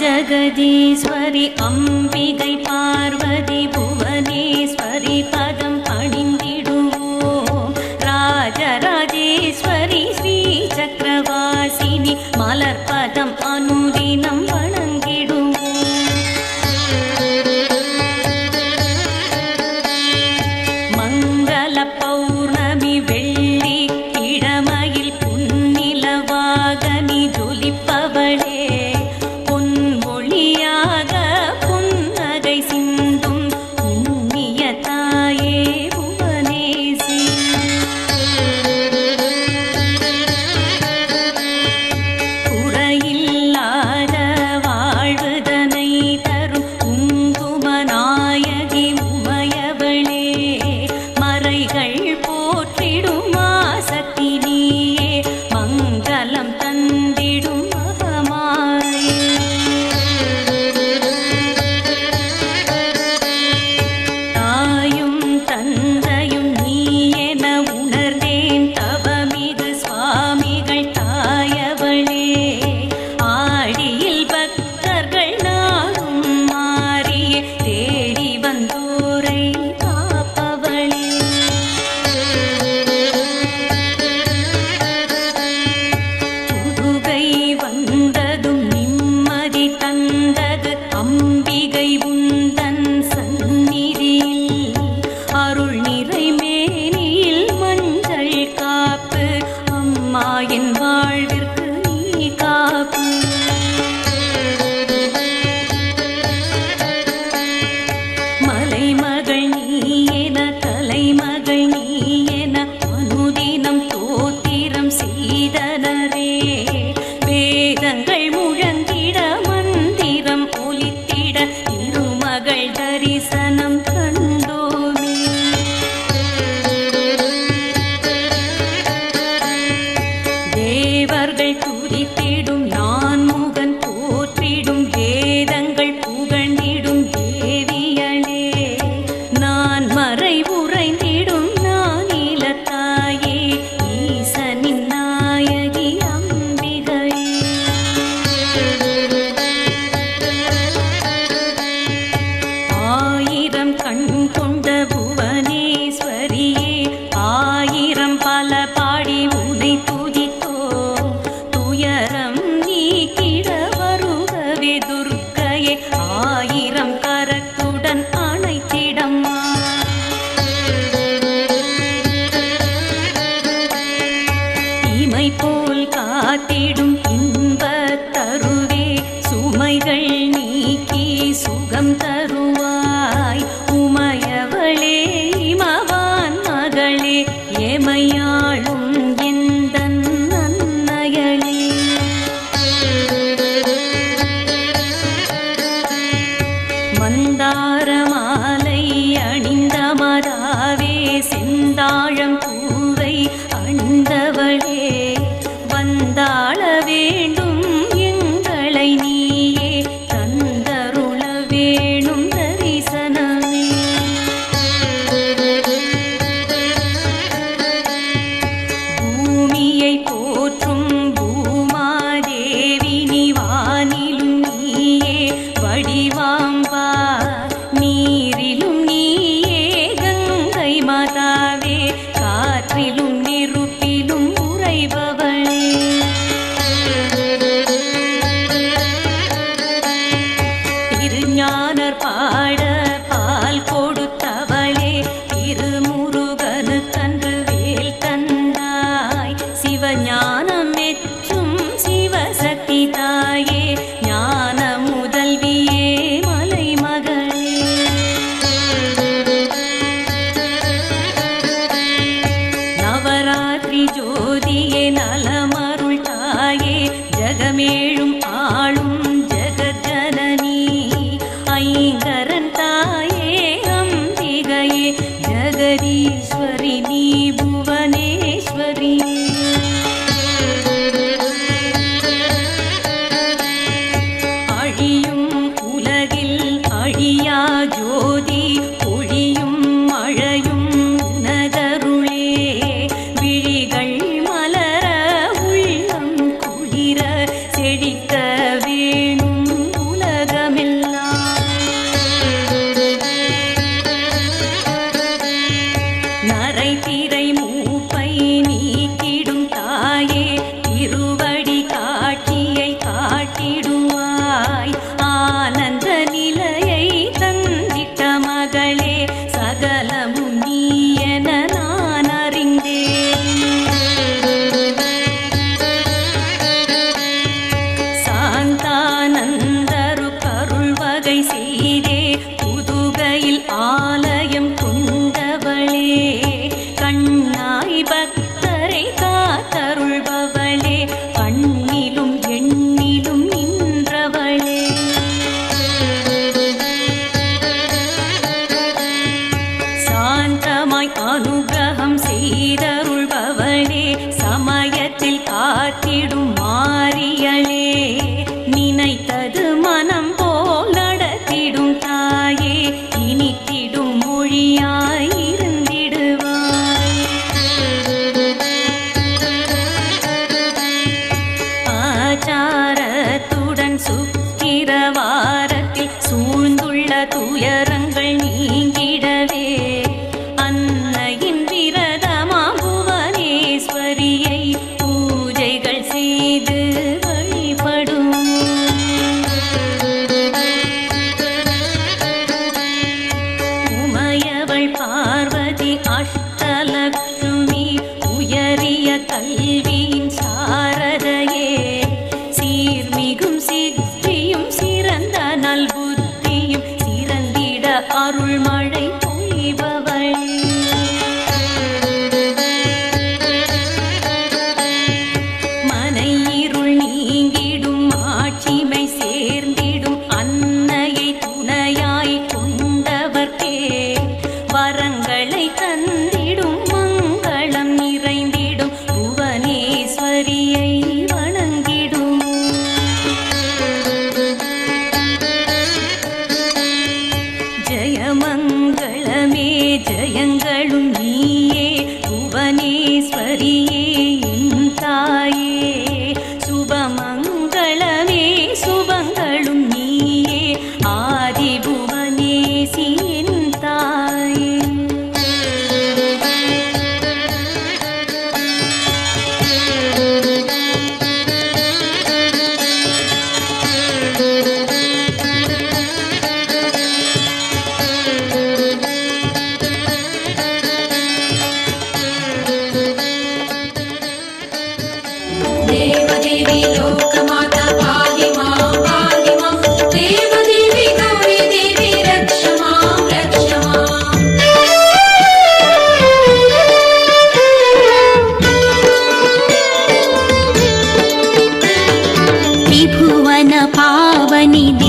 ஜகதீஸ்வரி அம்பிகை பார்வதி புவனேஸ்வரி பதம் பணிந்திடுவோம். ராஜராஜேஸ்வரி ஸ்ரீ சக்கரவாசினி மலர் போற்றிடும் पगल धरी सर। പോൽ കാത്തിടും. நலமருள் தாயே ஜகமே செழித்த അനുഗ്രഹ சேர்ந்திடும் நிதி